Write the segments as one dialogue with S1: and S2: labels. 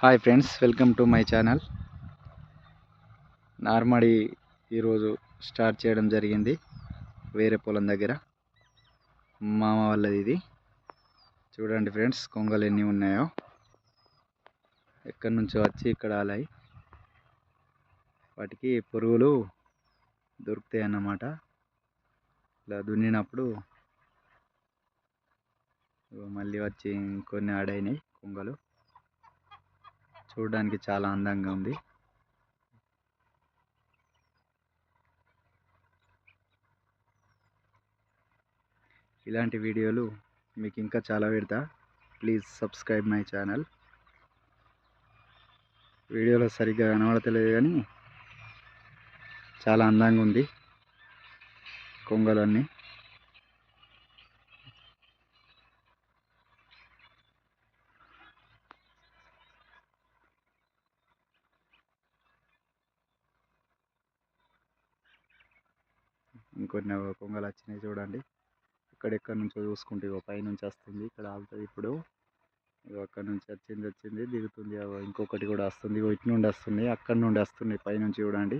S1: Hi friends welcome to my channel నార్మడి ఈరోజు start చేయడం జరిగింది. వేరే పొలం దగ్గర. మామ వాళ్ళది ఇది. చూడండి ఫ్రెండ్స్ కొంగలు ఎన్ని ఉన్నాయో. ఎక్కడి నుంచో వచ్చి ఇక్కడ ఆలాయి. వాటికి పురుగులు దొరుకుతాయి అన్నమాట. ఇలా దున్నినప్పుడు మళ్ళీ వచ్చి ఇంకొన్ని ఆడైనాయి కొంగలు. చూడడానికి చాలా అందంగా ఉంది. ఇలాంటి వీడియోలు మీకు ఇంకా చాలా పెడతా. Please subscribe my channel. వీడియోలో సరిగ్గా కనబడతలేదు కానీ చాలా అందంగా ఉంది. కొంగలన్నీ. ఇంకొన్ని కొంగలు వచ్చినాయి చూడండి. ఎక్కడెక్కడి నుంచో చూసుకుంటే ఇగో పైనుంచి వస్తుంది ఇక్కడ ఆగుతుంది ఇప్పుడు. ఇగో అక్కడ నుంచి వచ్చింది వచ్చింది దిగుతుంది అగో ఇంకొకటి కూడా వస్తుంది ఇగో ఇటు నుండి వస్తుంది అక్కడ నుండి వస్తుంది పైనుంచి చూడండి.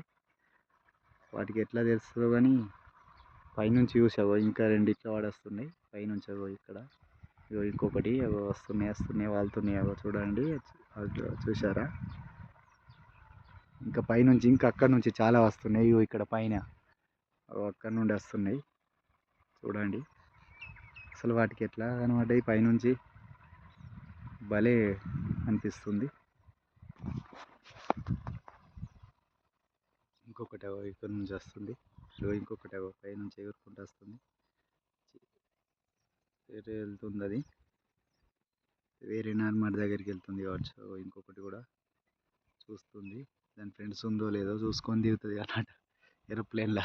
S1: వాటికి ఎట్లా తెలుస్తుందో కానీ పైనుంచి చూసావో ఇంకా రెండు ఇట్లా వాడేస్తున్నాయి పైనుంచి అవో ఇక్కడ. ఇగో ఇంకొకటి అగో వస్తున్నాయి వస్తున్నాయి వాళ్తున్నాయి అవో చూడండి. చూసారా ఇంకా పైనుంచి ఇంకా అక్కడ నుంచి చాలా వస్తున్నాయి ఇగో ఇక్కడ పైన. అక్కడ నుండి వస్తున్నాయి చూడండి. అసలు వాటికి ఎట్లా కనబడ్డాయి? పైనుంచి భలే అనిపిస్తుంది. ఇంకొకటి ఇక్కడ నుంచి వస్తుంది. ఇగో ఇంకొకటి పైనుంచి ఎగురుకుంటూ వస్తుంది. వేరే వెళ్తుంది అది. వేరే నార్మల్ దగ్గరికి వెళ్తుంది కావచ్చు. ఇంకొకటి కూడా చూస్తుంది. దాని ఫ్రెండ్స్ ఉందో లేదో చూసుకొని దిగుతుంది అన్నమాట ఏరోప్లేన్లా.